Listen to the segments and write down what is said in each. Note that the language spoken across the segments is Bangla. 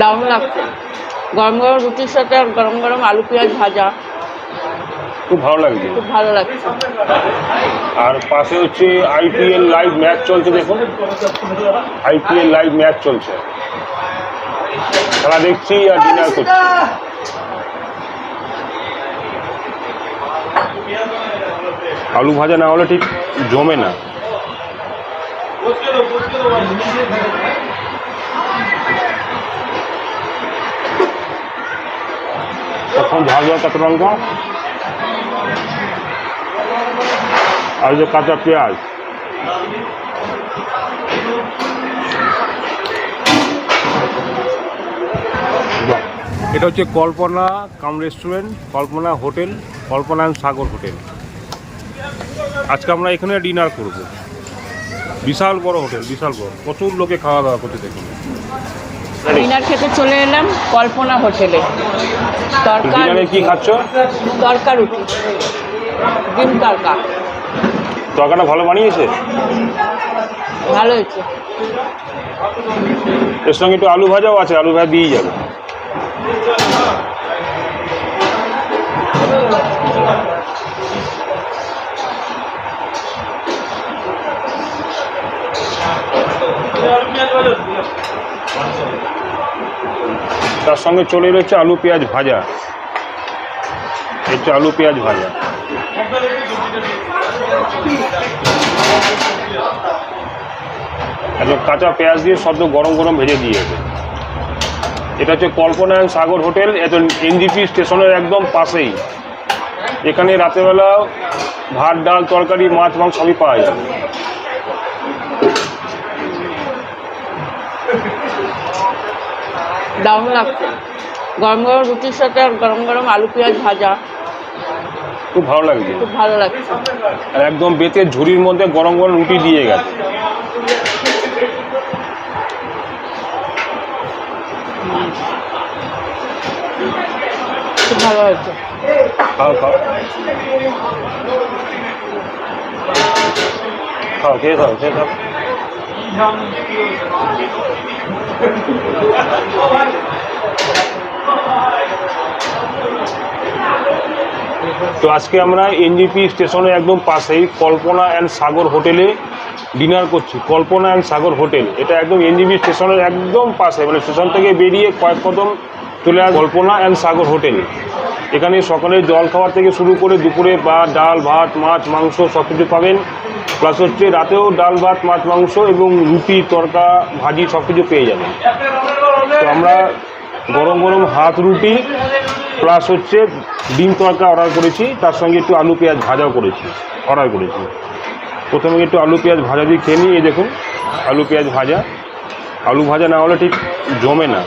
দারুণ লাগছে। গরম গরম রুটির সাথে আর গরম গরম আলু পেঁয়াজ ভাজা। খুব ভালো লাগছে। খুব ভালো লাগছে। আর পাশে হচ্ছে আইপিএল লাইভ ম্যাচ চলছে দেখুন। আইপিএল লাইভ ম্যাচ চলছে। খেলা দেখছি আর ডিনার করছি। আলু ভাজা না হলে ঠিক জমে না। ঝাল ঝাল কাঁচা লঙ্কা আর যে কাঁচা পেঁয়াজ। এটা হচ্ছে Kalpana cum restaurant, Kalpana hotel, Kalpana and Sagar hotel. আজকে আমরা এখানে ডিনার করব। বিশাল বড় হোটেল, বিশাল বড়। প্রচুর লোকে খাওয়া দাওয়া করতে দেখুন। ডিনার খেতে চলে এলাম কল্পনা হোটেলে। তরকা কি খাচ্ছ? তরকা রুটি। ডিম তরকা। তরকাটা ভালো বানিয়েছে? ভালো হয়েছে। এর সঙ্গে একটু আলু ভাজাও আছে আলু ভাজা দিয়েই যাবে। তার সঙ্গে চলে এলো আলু পেঁয়াজ ভাজা। হচ্ছে আলু পেঁয়াজ ভাজা। একদম কাঁচা পেঁয়াজ দিয়ে সদ্য গরম গরম ভেজে দিয়েছে। এটা হচ্ছে কল্পনা অ্যান্ড সাগর হোটেল এটা এনজিপি স্টেশনের একদম পাশেই। এখানে রাতেরবেলা ভাত, ডাল, তরকারি, মাছ, মাংস সবই পাওয়া যায় দারুণ লাগছে গরম গরম রুটির সাথে গরম গরম আলু পেঁয়াজ ভাজা। খুব ভালো লাগছে। খুব ভালো লাগছে। আর একদম বেতের ঝুড়ির মধ্যে গরম গরম রুটি দিয়ে গেছে। খুব ভালো হয়েছে। খাও খাও। খাও খেয়ে খাও খেয়ে খাও। তো আজকে আমরা এনজিপি স্টেশনের একদম পাশেই কল্পনা অ্যান্ড সাগর হোটেলে ডিনার করছি। Kalpana and Sagar hotel. এটা একদম এনজিপি স্টেশনের একদম পাশে মানে স্টেশন থেকে বেরিয়ে কয়েক কদম চলে আস কল্পনা অ্যান্ড সাগর হোটেল। এখানে সকালে জল খাওয়ার থেকে শুরু করে দুপুরে বা ডাল, ভাত, মাছ, মাংস সব কিছু পাবেন প্লাস হচ্ছে রাতেও ডাল, ভাত, মাছ, মাংস এবং রুটি, তরকা, ভাজি সব কিছু পেয়ে যাবেন। তো আমরা গরম গরম হাত রুটি, প্লাস হচ্ছে ডিম তরকা অর্ডার করেছি। তার সঙ্গে একটু আলু, পেঁয়াজ ভাজাও করেছি, অর্ডার করেছি। প্রথমে একটু আলু, পেঁয়াজ ভাজা দিয়ে খেয়ে নিই দেখুন, আলু, পেঁয়াজ ভাজা। আলু ভাজা না হলে ঠিক জমে না।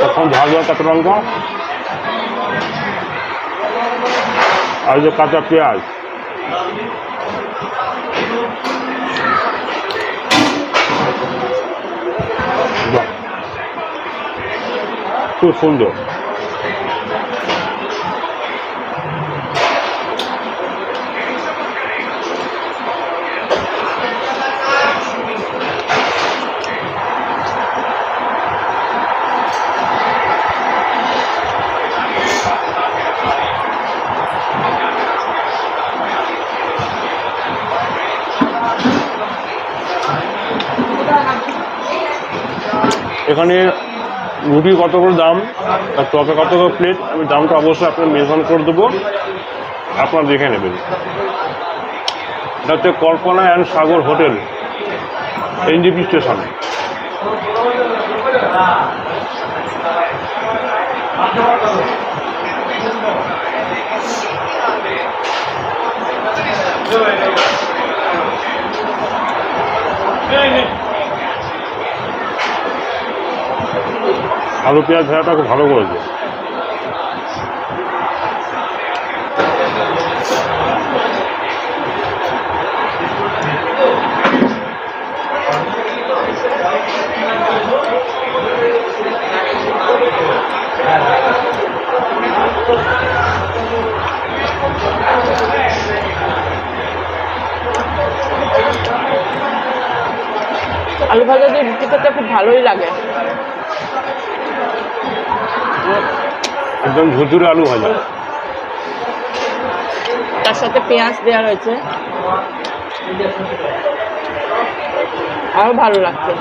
তখন ভাজা কাঁচা লঙ্কা আর যে কাঁচা পেঁয়াজ। খুব সুন্দর। এখানে রুটি কত করে দাম? আর তরকা কত করে প্লেট আমি দামটা অবশ্যই আপনার মেনশন করে দেবো। আপনারা দেখে নেবেন। এটা হচ্ছে Kalpana and Sagar hotel, NJP station. আলু পেঁয়াজ ভেড়াটা খুব ভালো করেছে। আলু ভাজা দিয়ে রুটি খেতে খুব ভালোই লাগে। একদম ঝুরঝুরে আলু ভাজা। তার সাথে পেঁয়াজ দেওয়া রয়েছে। আরও ভালো লাগছে।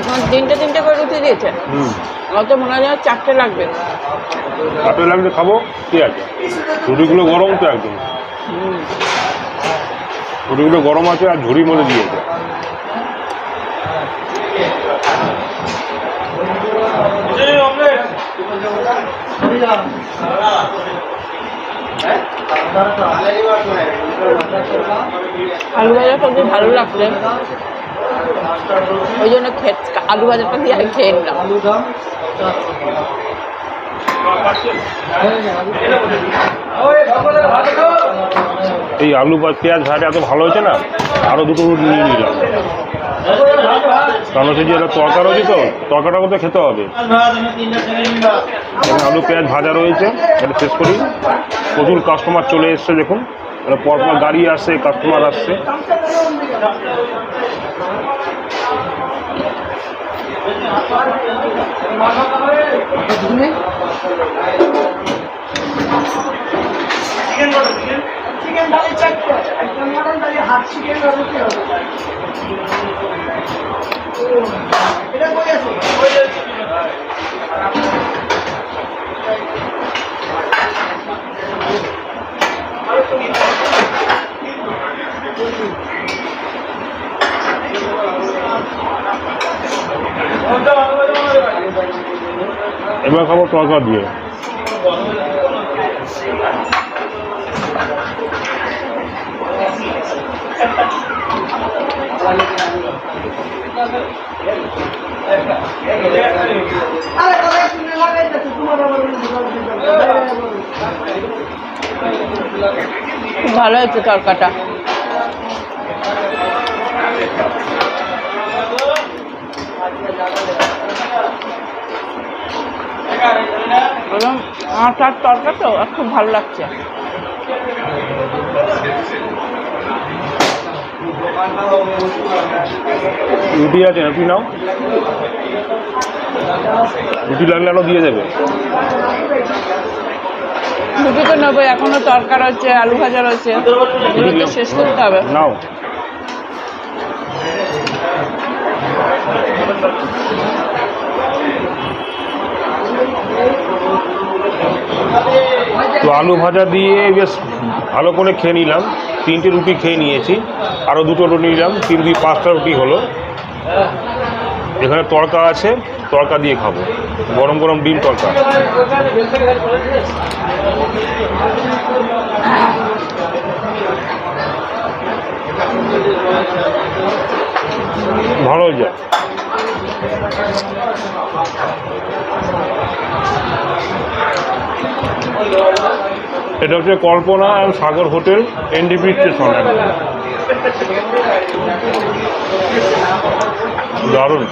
এখন তিনটে তিনটে করে রুটি দিয়েছে। হুম। আমার তো মনে হয় চারটে লাগবে। আপেল লাগলে খাব ঠিক আছে? রুটিগুলো গরম তো একদম। রুটিগুলো গরম আছে আর ঝুড়ির মধ্যে দিয়েছে। আলু ভাজাটা খুব ভালো লাগছে। ওই জন্য আলু ভাজাটা দিয়ে খেয়ে নিলাম। এই আলু পেঁয়াজ ভাজা এত ভালো হয়েছে না? আরও দুটো রুটি নিয়ে নিলাম। কারণ হচ্ছে যে এটা তরকা রয়েছে তো তরকাটা মধ্যে খেতে হবে। আলু পেঁয়াজ ভাজা রয়েছে, এটা শেষ করি। প্রচুর কাস্টমার চলে এসছে, দেখুন। পরপর গাড়ি আসছে কাস্টমার আসছে। চিকেন থালি চারটে একটা মটন হাফ চিকেন আর রুটি হবে এটা কই আছে এবার খাব তরকা দিয়ে। ভালো হয়েছে তরকাটা। বললাম আটার তরকা তো আর খুব ভালো লাগছে। রুটি আছে রুটি নাও। রুটি লাগলে আরও দিয়ে দেবে। রুটি তো নেব এখনও তরকা রয়েছে আলু ভাজা রয়েছে শেষ করতে হবে। নাও। তো আলু ভাজা দিয়ে বেশ ভালো করে খেয়ে নিলাম। তিনটে রুটি খেয়ে নিয়েছি। আরও দুটো রুটি নিলাম। তিন দুই পাঁচটা রুটি হলো। এখানে তড়কা আছে। তড়কা দিয়ে খাব। গরম গরম ডিম তড়কা। ভালো হয়েছে এটা হচ্ছে Kalpana and Sagar hotel NDP station. দারুণ।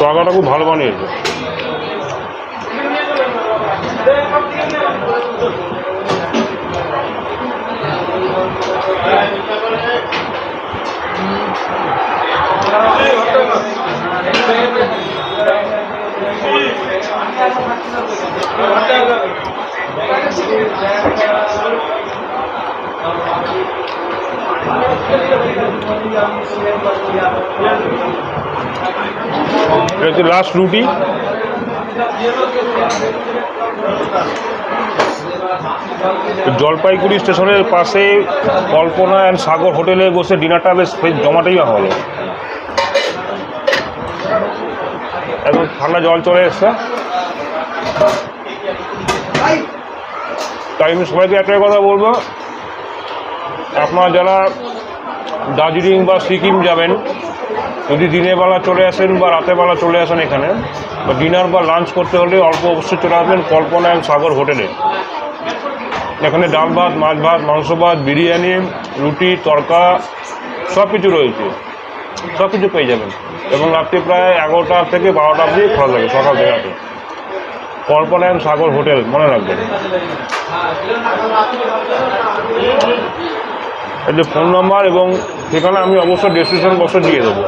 তরকাটা খুব ভালো বানিয়েছে। এটা লাস্ট রুটি। জলপাইগুড়ি স্টেশনের পাশে কল্পনা অ্যান্ড সাগর হোটেলে বসে ডিনারটা বেশ জমাটাই হলো। এখন ঠান্ডা জল চলে এসছে। তাই আমি সবাইকে একটাই কথা বলব। আপনারা যারা দার্জিলিং বা সিকিম যাবেন, যদি দিনের বেলা চলে আসেন বা রাতের বেলা চলে আসেন এখানে, বা ডিনার বা লাঞ্চ করতে হলে অল্প অবশ্যই চলে আসবেন কল্পনা অ্যান্ড সাগর হোটেলে। এখানে ডাল ভাত, মাছ ভাত, মাংস ভাত, বিরিয়ানি, রুটি, তরকা সব কিছু রয়েছে। সব কিছু পেয়ে যাবেন। এবং রাত্রি প্রায় এগারোটা থেকে বারোটা অবধি খোলা থাকে সকাল থেকে কল্পনা সাগর হোটেল, মনে রাখবেন এই যে ফোন নাম্বার এবং ঠিকানা, আমি অবশ্যই ডেসক্রিপশন বক্সে দিয়ে দেবো।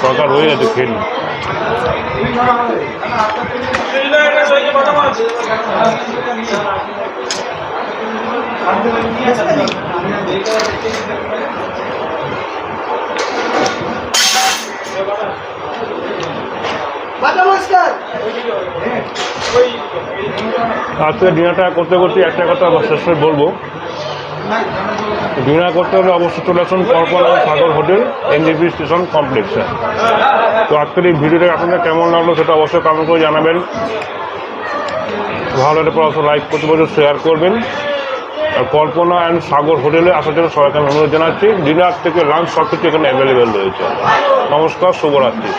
সরকার হয়ে খেয়ে নিন। বা নমস্কার আজকে ডিনারটা করতে করতে একটা কথা শেষ করে বলব। ডিনার করতে হলে অবশ্যই চলে আসুন Kalpana Sagar hotel NJP station কমপ্লেক্সে। তো আজকের এই ভিডিওটা আপনাদের কেমন লাগল সেটা অবশ্যই কমেন্ট করে জানাবেন। ভালো লাগলে পর অবশ্যই লাইক করতে বছর শেয়ার করবেন। আর কল্পনা অ্যান্ড সাগর হোটেলে আসার জন্য সবাইকে অনুরোধ জানাচ্ছি, ডিনার থেকে লাঞ্চ সব কিছু এখানে অ্যাভেলেবেল রয়েছে। নমস্কার, শুভরাত্রি।